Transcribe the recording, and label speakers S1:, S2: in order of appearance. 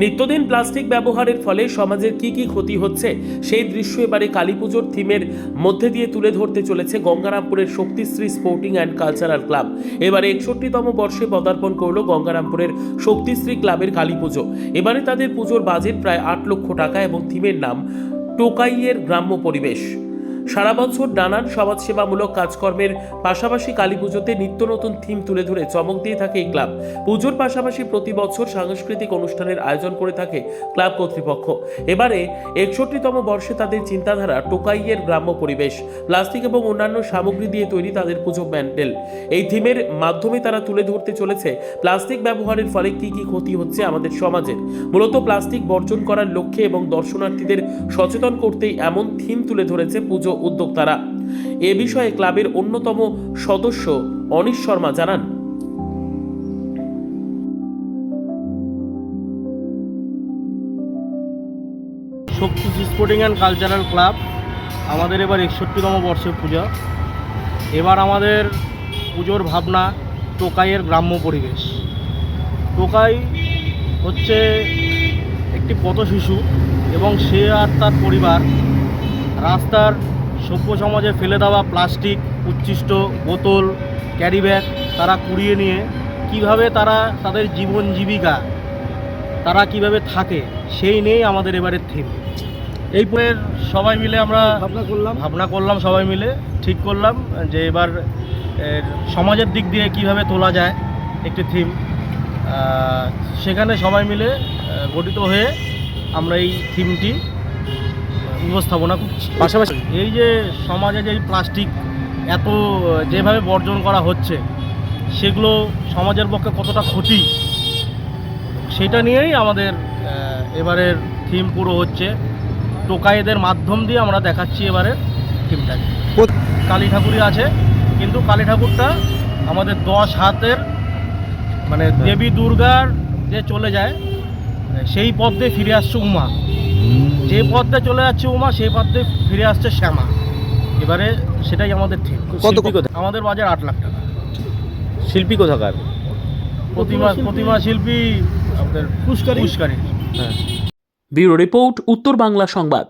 S1: নিত্যদিন plastic ব্যবহারের ফলে সমাজের কি কি ক্ষতি হচ্ছে, সেই দৃশ্য এবারে কালী পুজোর থিমের মধ্যে দিয়ে তুলে ধরতে চলেছে গঙ্গারামপুরের Shaktishri sporting and cultural club এবারে একষট্টিতম বর্ষে পদার্পণ করল গঙ্গারামপুরের শক্তিশ্রী ক্লাবের কালী পুজো এবারে তাদের পুজোর বাজেট প্রায় আট লক্ষ টাকা এবং থিমের নাম টোকাইয়ের গ্রাম্য পরিবেশ। সারা বছর নানান সমাজসেবামূলক কাজকর্মের পাশাপাশি কালী পুজোতে নিত্য নতুন থিম তুলে ধরে চমক দিয়ে থাকে এই ক্লাব পুজোর পাশাপাশি প্রতি বছর সাংস্কৃতিক অনুষ্ঠানের আয়োজন করে থাকে ক্লাব কর্তৃপক্ষ। এবারে একষট্টিতম বর্ষে তাদের চিন্তাধারা টোকাইয়ের গ্রাম্য পরিবেশ, প্লাস্টিক এবং অন্যান্য সামগ্রী দিয়ে তৈরি তাদের পুজো প্যান্ডেল। এই থিমের মাধ্যমে তারা তুলে ধরতে চলেছে প্লাস্টিক ব্যবহারের ফলে কি কি ক্ষতি হচ্ছে আমাদের সমাজের মূলত প্লাস্টিক বর্জন করার লক্ষ্যে এবং দর্শনার্থীদের সচেতন করতেই এমন থিম তুলে ধরেছে পুজো উদ্যোক্তারা। এ বিষয়ে ক্লাবের অন্যতম সদস্য অনিশ শর্মা জানান।
S2: Shakti sporting and cultural club আমাদের এবার একষট্টিতম বর্ষের পূজা। এবার আমাদের পুজোর ভাবনা টোকাইয়ের গ্রাম্য পরিবেশ। টোকাই হচ্ছে একটি পথ শিশু এবং সে আর তার পরিবার রাস্তার সভ্য সমাজে ফেলে দেওয়া প্লাস্টিক উচ্ছিষ্ট বোতল ক্যারি ব্যাগ তারা কুড়িয়ে নিয়ে কীভাবে তারা তাদের জীবন জীবিকা তারা কীভাবে থাকে সেই নিয়েই আমাদের এবারের থিম এই পরের সবাই মিলে আমরা
S3: ভাবনা করলাম।
S2: ভাবনা করলাম সবাই মিলে ঠিক করলাম যে এবার এর সমাজের দিক দিয়ে কীভাবে তোলা যায় একটি থিম সেখানে সবাই মিলে গঠিত হয়ে আমরা এই থিমটি উপস্থাপনা করছি। পাশাপাশি এই যে সমাজে যে এই প্লাস্টিক এত যেভাবে বর্জন করা হচ্ছে সেগুলো সমাজের পক্ষে কতটা ক্ষতি সেটা নিয়েই আমাদের এবারের থিম পুরো হচ্ছে। টোকাইদের মাধ্যম দিয়ে আমরা দেখাচ্ছি এবারে থিমটাকে কালী ঠাকুরই আছে কিন্তু কালী ঠাকুরটা আমাদের দশ হাতের মানে দেবী দুর্গার যে চলে যায় সেই পথ দিয়ে ফিরে আসছে উমা। যে পথ দিয়ে চলে যাচ্ছে উমা সেই পথে দিয়ে ফিরে আসছে শ্যামা। এবারে সেটাই আমাদের ঠিক
S3: কত
S2: আমাদের বাজার আট লাখ টাকা।
S3: শিল্পী কোথাকার?
S2: প্রতিমা প্রতিমা শিল্পী। আমাদের
S3: পুষ্কারী?
S2: পুষ্কারী
S1: ব্যুরো রিপোর্ট উত্তর বাংলা সংবাদ।